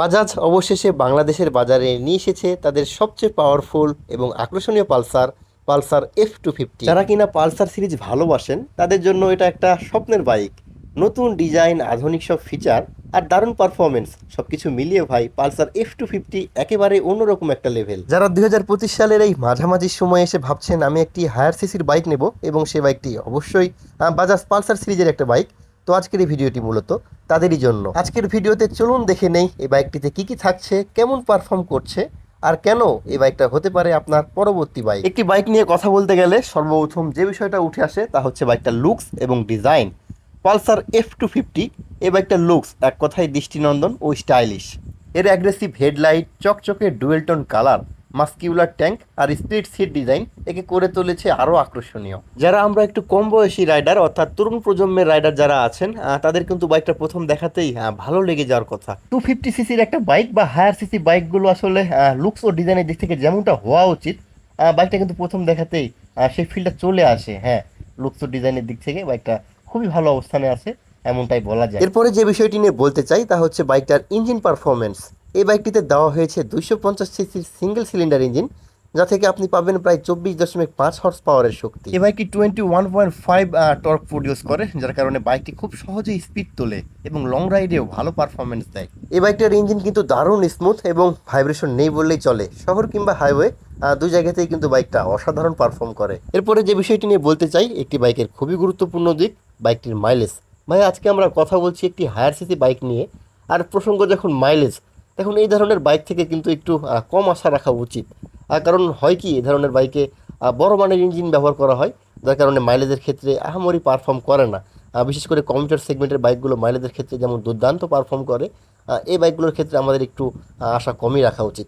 বাজাজ অবশেষে বাংলাদেশের বাজারে নিয়ে এসেছে তাদের সবচেয়ে পাওয়ারফুল এবং আকর্ষণীয় Pulsar Pulsar F two fifty যারা কিনা পালসার সিরিজ ভালোবাসেন তাদের জন্য এটা একটা স্বপ্নের বাইক। নতুন ডিজাইন আধুনিক সব ফিচার আর দারুণ পারফরমেন্স সবকিছু মিলিয়ে ভাই পালসার এফ টু ফিফটি একেবারে অন্যরকম একটা লেভেল যারা দুই হাজার পঁচিশ সালের এই মাঝামাঝি সময়ে এসে ভাবছেন আমি একটি হায়ার সিসির বাইক নেব এবং সে বাইকটি অবশ্যই বাজাজ পালসার সিরিজের একটা বাইক তো আজকের এই ভিডিওটি মূলত তাদেরই জন্য। আজকের ভিডিওতে চলুন দেখে নেই এই বাইকটিতে কি কি থাকছে, কেমন পারফর্ম করছে, আর কেন এই বাইকটা হতে পারে আপনার পরবর্তী বাইক। একটি বাইক নিয়ে কথা বলতে গেলে সর্বপ্রথম যে বিষয়টা উঠে আসে তা হচ্ছে বাইকটার লুকস এবং design Pulsar F two fifty এই বাইকটার লুকস এক কথায় দৃষ্টিনন্দন ও স্টাইলিশ এর অ্যাগ্রেসিভ হেডলাইট চকচকে ডুয়েলটন কালার মাস্কিউলার ট্যাঙ্ক আর স্প্লিট সিট ডিজাইন একে করে তুলেছে আরও আকর্ষণীয়। যারা আমরা একটু কম বয়সী রাইডার, অর্থাৎ তরুণ প্রজন্মের রাইডার যারা আছেন তাদের কিন্তু বাইকটা প্রথম দেখাতেই ভালো লেগে যাওয়ার কথা। টু ফিফটি সিসির একটা বাইক বা হায়ার সিসি বাইকগুলো আসলে লুকস ও ডিজাইনের দিক থেকে যেমনটা হওয়া উচিত বাইকটা কিন্তু প্রথম দেখাতেই সেই ফিল্ডটা চলে আসে। হ্যাঁ লুকস ও ডিজাইনের দিক থেকে বাইকটা খুবই ভালো অবস্থানে আছে, এমনটাই বলা যায়। এরপরে যে বিষয়টি নিয়ে বলতে চাই, তা হচ্ছে বাইকটার ইঞ্জিন পারফরমেন্স এই বাইকটিতে দেওয়া হয়েছে দুইশো পঞ্চাশ সিসির সিঙ্গেল সিলিন্ডার ইঞ্জিন যা থেকে আপনি পাবেন প্রায় চব্বিশ দশমিক পাঁচ হর্স পাওয়ারের শক্তি। এই বাইকটি twenty one point five torque produce করে যার কারণে বাইকটি খুব সহজেই স্পিড তোলে এবং লং রাইডেও ভালো পারফরমেন্স দেয়। এই বাইকটার ইঞ্জিন কিন্তু দারুণ স্মুথ এবং ভাইব্রেশন নেই বললেই চলে। শহর কিংবা হাইওয়ে দুই জায়গাতেই কিন্তু বাইকটা অসাধারণ পারফর্ম করে। এরপরে যে বিষয়টি নিয়ে বলতে চাই একটি বাইকের খুবই গুরুত্বপূর্ণ দিক বাইকটির মাইলেজ ভাই আজকে আমরা কথা বলছি একটি হায়ার সিসি বাইক নিয়ে। আর প্রসঙ্গ যখন মাইলেজ তখন এই ধরনের বাইক থেকে কিন্তু একটু কম আশা রাখা উচিত। কারণ হয় কি, এই ধরনের বাইকে বড় মানের ইঞ্জিন ব্যবহার করা হয়, যার কারণে মাইলেজের ক্ষেত্রে আহামরি পারফর্ম করে না। বিশেষ করে কমিউটার সেগমেন্টের বাইকগুলো মাইলেজের ক্ষেত্রে যেমন দুর্দান্ত পারফর্ম করে এই বাইকগুলোর ক্ষেত্রে আমাদের একটু আশা কমই রাখা উচিত।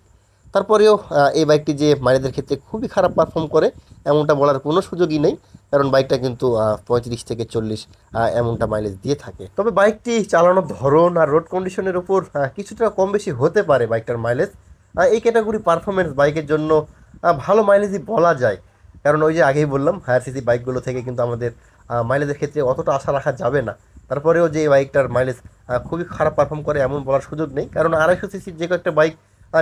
তারপরেও এই বাইকটি যে মাইলেজের ক্ষেত্রে খুবই খারাপ পারফর্ম করে, এমনটা বলার কোনো সুযোগই নেই। কারণ বাইকটা কিন্তু পঁয়ত্রিশ থেকে চল্লিশ এমনটা মাইলেজ দিয়ে থাকে। তবে বাইকটি চালানোর ধরন আর রোড কন্ডিশনের উপর কিছুটা কম বেশি হতে পারে বাইকটার মাইলেজ এই ক্যাটাগরি পারফরমেন্স বাইকের জন্য ভালো মাইলেজই বলা যায়। কারণ ওই যে আগেই বললাম হায়ার সিসি বাইকগুলো থেকে কিন্তু আমাদের মাইলেজের ক্ষেত্রে অতটা আশা রাখা যাবে না। তারপরেও যে বাইকটার মাইলেজ খুবই খারাপ পারফর্ম করে এমন বলার সুযোগ নেই। কারণ আড়াইশো সিসির যে কয়েকটা বাইক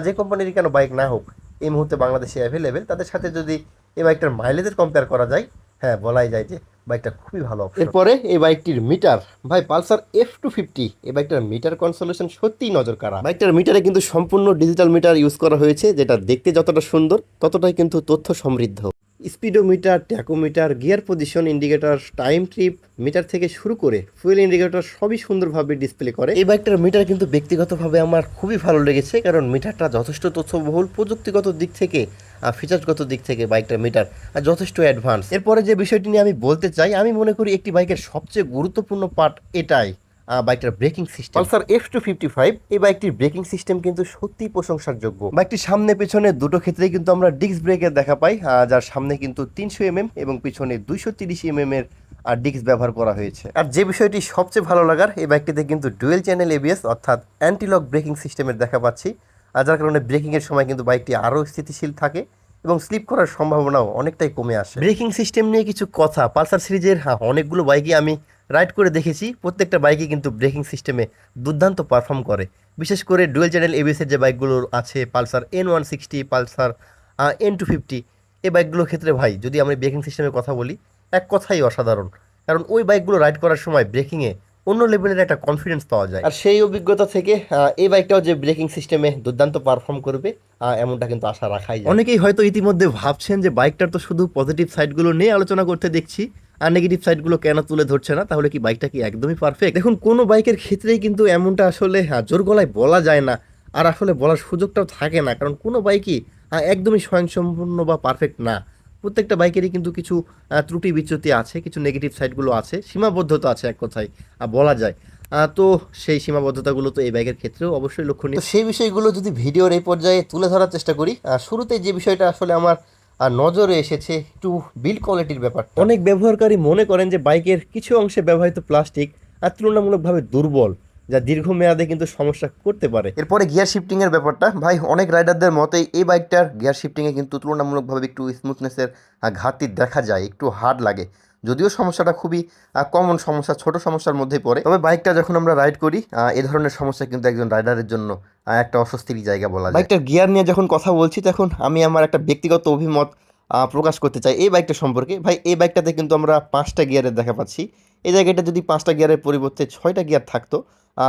যে কোম্পানির কেন বাইক না হোক, এই মুহূর্তে বাংলাদেশে অ্যাভেলেবেল তাদের সাথে যদি এই বাইকটার মাইলেজের কম্পেয়ার করা যায় হ্যাঁ বলাই যায় যে বাইকটা খুবই ভালো এরপরে এই বাইকটির মিটার, ভাই পালসার এফ টু ফিফটি এই বাইকটার মিটার কনসোলেশন সত্যিই নজর কাড়া। বাইকটার মিটারে কিন্তু সম্পূর্ণ ডিজিটাল মিটার ইউজ করা হয়েছে, যেটা দেখতে যতটা সুন্দর, ততটাই কিন্তু তথ্য সমৃদ্ধ। Speedometer tachometer gear position indicator time trip meter থেকে শুরু করে ফুয়েল ইন্ডিকেটর সবই সুন্দরভাবে ডিসপ্লে করে। এই বাইকটার মিটার কিন্তু ব্যক্তিগতভাবে আমার খুবই ভালো লেগেছে, কারণ মিটারটা যথেষ্ট তথ্যবহুল, প্রযুক্তিগত দিক থেকে ফিচার্সগত দিক থেকে বাইকটার মিটার যথেষ্ট অ্যাডভান্স এরপরে যে বিষয়টি নিয়ে আমি বলতে চাই আমি মনে করি একটি বাইকের সবচেয়ে গুরুত্বপূর্ণ পার্ট এটাই বাইকটার braking system Pulsar F two fifty five এই বাইকটির ব্রেকিং সিস্টেম কিন্তু সত্যি প্রশংসার যোগ্য বাইকটির সামনে পেছনে দুটো ক্ষেত্রেই কিন্তু আমরা ডিস্ক ব্রেকের দেখা পাই যার সামনে কিন্তু তিনশো এমএম এবং পিছনে দুইশো তিরিশ এমএম এর আর ডিস্ক ব্যবহার করা হয়েছে। আর যে বিষয়টি সবচেয়ে ভালো লাগার এই বাইকটিতে কিন্তু ডুয়েল চ্যানেল এবিএস অর্থাৎ অ্যান্টিলক ব্রেকিং সিস্টেমের দেখা পাচ্ছি। আর যার কারণে ব্রেকিংয়ের সময় কিন্তু বাইকটি আরও স্থিতিশীল থাকে এবং স্লিপ করার সম্ভাবনাও অনেকটাই কমে আসে। ব্রেকিং সিস্টেম নিয়ে কিছু কথা। পালসার সিরিজের হ্যাঁ, অনেকগুলো বাইকই আমি রাইড করে দেখেছি। প্রত্যেকটা বাইকই কিন্তু ব্রেকিং সিস্টেমে দুর্দান্ত পারফর্ম করে। বিশেষ করে ডুয়েল চ্যানেল এবিএসের যে বাইকগুলো আছে Pulsar N one sixty Pulsar N two fifty এই বাইকগুলোর ক্ষেত্রে ভাই যদি আমি ব্রেকিং সিস্টেমের কথা বলি এক কথাই অসাধারণ। কারণ ওই বাইকগুলো রাইড করার সময় ব্রেকিংয়ে অন্য লেভেলের একটা কনফিডেন্স পাওয়া যায়। আর সেই অভিজ্ঞতা থেকে এই বাইকটাও যে ব্রেকিং সিস্টেমে দুর্দান্ত পারফর্ম করবে এমনটা কিন্তু আশা রাখাই যায়। অনেকেই হয়তো ইতিমধ্যে ভাবছেন যে বাইকটার তো শুধু পজিটিভ সাইডগুলো নিয়ে আলোচনা করতে দেখছি আর নেগেটিভ সাইডগুলো কেন তুলে ধরছে না তাহলে কি বাইকটা কি একদমই পারফেক্ট দেখুন কোনো বাইকের ক্ষেত্রেই কিন্তু এমনটা আসলে জোর গলায় বলা যায় না আর আসলে বলার সুযোগটাও থাকে না কারণ কোনো বাইকই একদমই স্বয়ংসম্পূর্ণ বা পারফেক্ট না। প্রত্যেকটা বাইকেরই কিন্তু কিছু ত্রুটি বিচ্যুতি আছে কিছু নেগেটিভ সাইডগুলো আছে সীমাবদ্ধতা আছে এক কথায় বলা যায়। তো সেই সীমাবদ্ধতাগুলো তো এই বাইকের ক্ষেত্রেও অবশ্যই লক্ষণীয়। সেই বিষয়গুলো যদি ভিডিওর এই পর্যায়ে তুলে ধরার চেষ্টা করি শুরুতে যে বিষয়টা আসলে আমার আহ, নজরে এসেছে একটু বিল্ড কোয়ালিটির ব্যাপার অনেক ব্যবহারকারী মনে করেন যে বাইকের কিছু অংশে ব্যবহৃত প্লাস্টিক আর তুলনামূলকভাবে দুর্বল। যা দীর্ঘমেয়াদে কিন্তু সমস্যা করতে পারে। এরপরে গিয়ার শিফটিং এর ব্যাপারটা ভাই অনেক রাইডারদের মতেই এই বাইকটার গিয়ার শিফটিং এ কিন্তু তুলনামূলকভাবে একটু স্মুথনেসের ঘাটতি দেখা যায় একটু হার্ড লাগে। যদিও সমস্যাটা খুবই কমন সমস্যা ছোট সমস্যার মধ্যেই পড়ে। তবে বাইকটা যখন আমরা রাইড করি এ ধরনের সমস্যা কিন্তু একজন রাইডারের জন্য একটা অস্বস্তির জায়গা বলা যায়। বাইকটার গিয়ার নিয়ে যখন কথা বলছি তখন আমি আমার একটা ব্যক্তিগত অভিমত প্রকাশ করতে চাই এই বাইকটা সম্পর্কে। ভাই এই বাইকটাতে কিন্তু আমরা পাঁচটা গিয়ারের দেখা পাচ্ছি। এই জায়গাটা যদি পাঁচটা গিয়ারের পরিবর্তে ছয়টা গিয়ার থাকতো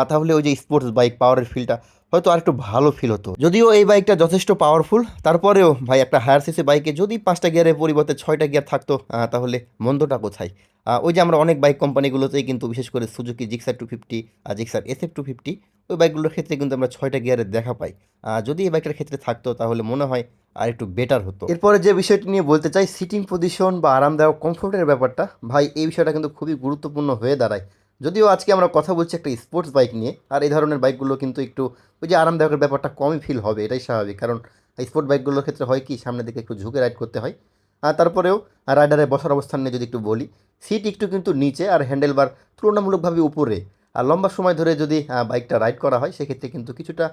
তাহলে ওই যে স্পোর্টস বাইক পাওয়ারের ফিলটা হয়তো আরেকটু ভালো ফিল হতো। যদিও এই বাইকটা যথেষ্ট পাওয়ারফুল তারপরেও ভাই একটা হায়ার সিসি বাইকে যদি পাঁচটা গিয়ারের পরিবর্তে ছয়টা গিয়ার থাকতো তাহলে মন্দটা কোথায়? ওই যে আমরা অনেক বাইক কোম্পানিগুলোতেই কিন্তু বিশেষ করে সুজুকি জিক্সার টু ফিফটি আর Gixxer S F two fifty ওই বাইকগুলোর ক্ষেত্রে কিন্তু আমরা ছয়টা গিয়ারের দেখা পাই। যদি এই বাইকটার ক্ষেত্রে থাকতো, তাহলে মনে হয় আর একটু বেটার হতো। এরপরে যে বিষয়টি নিয়ে বলতে চাই সিটিং পজিশন বা আরামদায়ক কমফোর্টের ব্যাপারটা, ভাই এই বিষয়টা কিন্তু খুবই গুরুত্বপূর্ণ হয়ে দাঁড়ায়। যদিও আজকে আমরা কথা বলছি একটা স্পোর্টস বাইক নিয়ে, আর এই ধরনের বাইকগুলো কিন্তু একটু ওই যে আরামদায়কের ব্যাপারটা কমই ফিল হবে, এটাই স্বাভাবিক। কারণ স্পোর্ট বাইকগুলোর ক্ষেত্রে হয় কি, সামনের দিকে একটু ঝুঁকে রাইড করতে হয়। আর তারপরেও রাইডারের বসার অবস্থান নিয়ে যদি একটু বলি সিট একটু কিন্তু নিচে আর হ্যান্ডেল বার তুলনামূলকভাবে উপরে। আর লম্বা সময় ধরে যদি বাইকটা রাইড করা হয়, সেক্ষেত্রে কিন্তু কিছুটা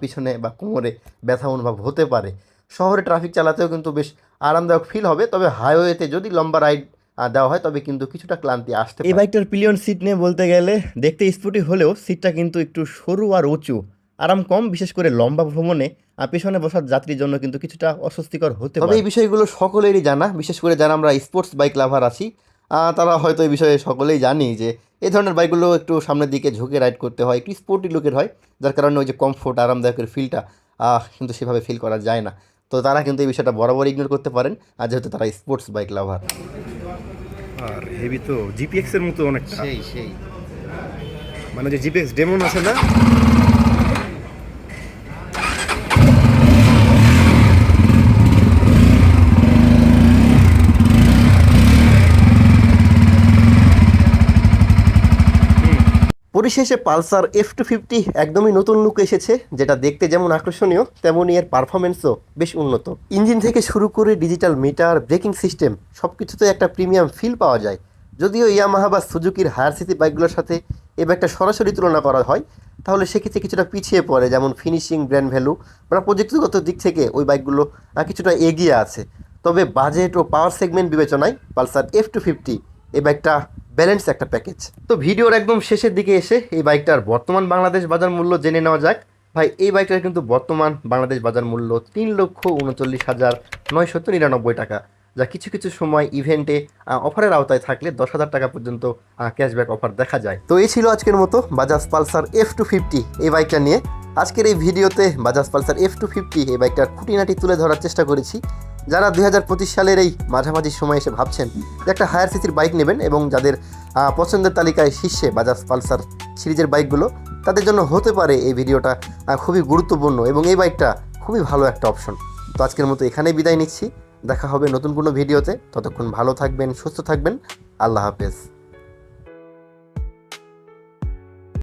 পিছনে বা কোমরে ব্যথা অনুভব হতে পারে। শহরে ট্রাফিক চালাতেও কিন্তু বেশ আরামদায়ক ফিল হবে, তবে হাইওয়েতে যদি লম্বা রাইড দেওয়া হয় তবে কিন্তু কিছুটা ক্লান্তি আসতে এই বাইকটার পিলিয়ন সিট নিয়ে বলতে গেলে দেখতে স্পুটি হলেও সিটটা কিন্তু একটু সরু আর উঁচু। আরাম কম বিশেষ করে লম্বা ভ্রমণে পেছনে বসার যাত্রীর জন্য কিন্তু কিছুটা অস্বস্তিকর হতে পারে। এই বিষয়গুলো সকলেরই জানা বিশেষ করে যারা আমরা স্পোর্টস বাইক লাভার আছি তারা হয়তো এই বিষয়ে সকলেই জানি যে এই ধরনের বাইকগুলো একটু সামনের দিকে ঝুঁকে রাইড করতে হয় একটু স্পোর্টি লুকের হয় যার কারণে ওই যে কমফোর্ট আরামদায়কের ফিলটা কিন্তু সেভাবে ফিল করা যায় না। তো তারা কিন্তু এই বিষয়টা বরাবর ইগনোর করতে পারেন আর যেহেতু তারা স্পোর্টস বাইক লাভার আর হেভি তো জিপিএক্স এর মতো অনেকটা। সেই সেই। মানে যে জিপিএক্স ডেমন আছে না পরিশেষে পালসার এফ টু ফিফটি একদমই নতুন লুক এসেছে, যেটা দেখতে যেমন আকর্ষণীয় তেমনই এর পারফরমেন্সও বেশ উন্নত। ইঞ্জিন থেকে শুরু করে ডিজিটাল মিটার ব্রেকিং সিস্টেম সব কিছুতে একটা প্রিমিয়াম ফিল পাওয়া যায়। যদিও ইয়ামাহা বা সুজুকির হায়ার সিটি বাইকগুলোর সাথে এ বাইকটা সরাসরি তুলনা করা হয়, তাহলে সেক্ষেত্রে কিছুটা পিছিয়ে পড়ে, যেমন ফিনিশিং ব্র্যান্ড ভ্যালু বা প্রযুক্তিগত দিক থেকে ওই বাইকগুলো কিছুটা এগিয়ে আছে। তবে বাজেট ও পাওয়ার সেগমেন্ট বিবেচনায় পালসার এফ টু ফিফটি এ বাইকটা ব্যালেন্স একটা প্যাকেজ তো ভিডিওর একদম শেষের দিকে এসে এই বাইকটার বর্তমান বাংলাদেশ বাজার মূল্য জেনে নেওয়া যাক। ভাই, এই বাইকটার কিন্তু বর্তমান বাংলাদেশ বাজার মূল্য তিন লক্ষ উনচল্লিশ হাজার নয়শত নিরানব্বই টাকা, যা কিছু কিছু সময় ইভেন্টে অফারের আওতায় থাকলে দশ হাজার টাকা পর্যন্ত ক্যাশব্যাক অফার দেখা যায়। তো এই ছিল আজকের মতো Bajaj Pulsar F two fifty এই বাইকটা নিয়ে। আজকের এই ভিডিওতে Bajaj Pulsar F two fifty এই বাইকটার খুঁটিনাটি তুলে ধরার চেষ্টা করেছি। যারা দুই হাজার পঁচিশ সালের এই মাঝামাঝি সময় এসে ভাবছেন যে একটা হায়ার সিসির বাইক নেবেন এবং যাদের পছন্দের তালিকায় শীর্ষে বাজাজ পালসার সিরিজের বাইকগুলো, তাদের জন্য হতে পারে এই ভিডিওটা খুবই গুরুত্বপূর্ণ এবং এই বাইকটা খুবই ভালো একটা অপশন। তো আজকের মতো এখানেই বিদায় নিচ্ছি। দেখা হবে নতুন কোনো ভিডিওতে। ততক্ষণ ভালো থাকবেন, সুস্থ থাকবেন। আল্লাহ হাফেজ।